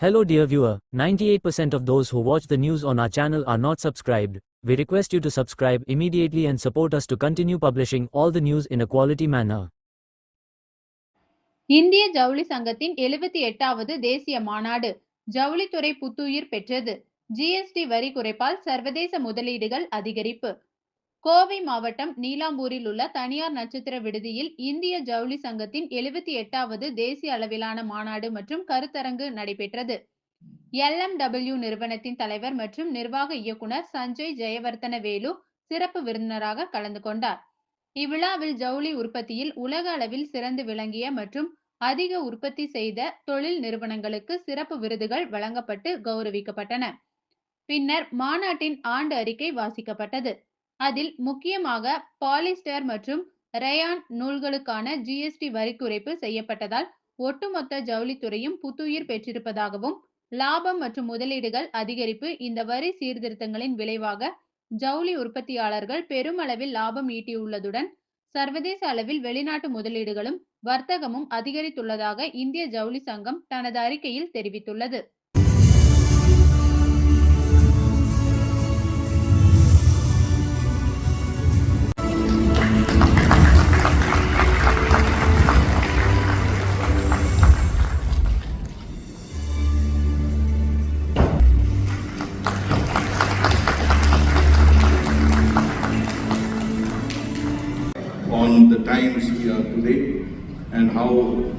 Hello dear viewer, 98% of those who watch the news on our channel are not subscribed. We request you to subscribe immediately and support us to continue publishing all the news in a quality manner. இந்திய ஜவுளி சங்கத்தின் எழுபத்தி எட்டாவது தேசிய மாநாடு ஜவுளித்துறை புத்துயிர் பெற்றது ஜிஎஸ்டி வரி குறைப்பால் சர்வதேச முதலீடுகள் அதிகரிப்பு கோவை மாவட்டம் நீலாம்பூரில் உள்ள தனியார் நட்சத்திர விடுதியில் இந்திய ஜவுளி சங்கத்தின் எழுபத்தி எட்டாவது தேசிய அளவிலான மாநாடு மற்றும் கருத்தரங்கு நடைபெற்றது. எல்எம்டபிள்யூ நிறுவனத்தின் தலைவர் மற்றும் நிர்வாக இயக்குனர் சஞ்சய் ஜெயவர்த்தன வேலு சிறப்பு விருந்தினராக கலந்து கொண்டார். இவ்விழாவில் ஜவுளி உற்பத்தியில் உலக அளவில் சிறந்து விளங்கிய மற்றும் அதிக உற்பத்தி செய்த தொழில் நிறுவனங்களுக்கு சிறப்பு விருதுகள் வழங்கப்பட்டு கௌரவிக்கப்பட்டன. பின்னர் மாநாட்டின் ஆண்டு அறிக்கை வாசிக்கப்பட்டது. அதில் முக்கியமாக பாலிஸ்டர் மற்றும் ரயான் நூல்களுக்கான ஜிஎஸ்டி வரி குறைப்பு செய்யப்பட்டதால் ஒட்டுமொத்த ஜவுளித்துறையும் புத்துயிர் பெற்றிருப்பதாகவும் லாபம் மற்றும் முதலீடுகள் அதிகரிப்பு இந்த வரி சீர்திருத்தங்களின் விளைவாக ஜவுளி உற்பத்தியாளர்கள் பெருமளவில் லாபம் ஈட்டியுள்ளதுடன் சர்வதேச அளவில் வெளிநாட்டு முதலீடுகளும் வர்த்தகமும் அதிகரித்துள்ளதாக இந்திய ஜவுளி சங்கம் தனது அறிக்கையில் தெரிவித்துள்ளது. On the times we are today and how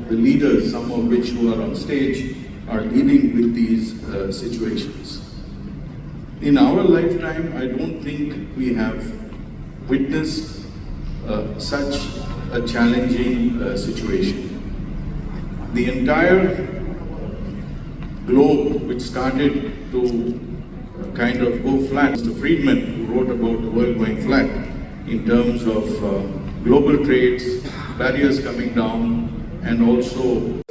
the leaders, some of which who are on stage, are dealing with these uh, situations. In our lifetime, I don't think we have witnessed uh, such a challenging uh, situation. The entire globe, which started to uh, kind of go flat, Mr. Friedman, who wrote about the world going flat in terms of uh, global trades, barriers coming down, and also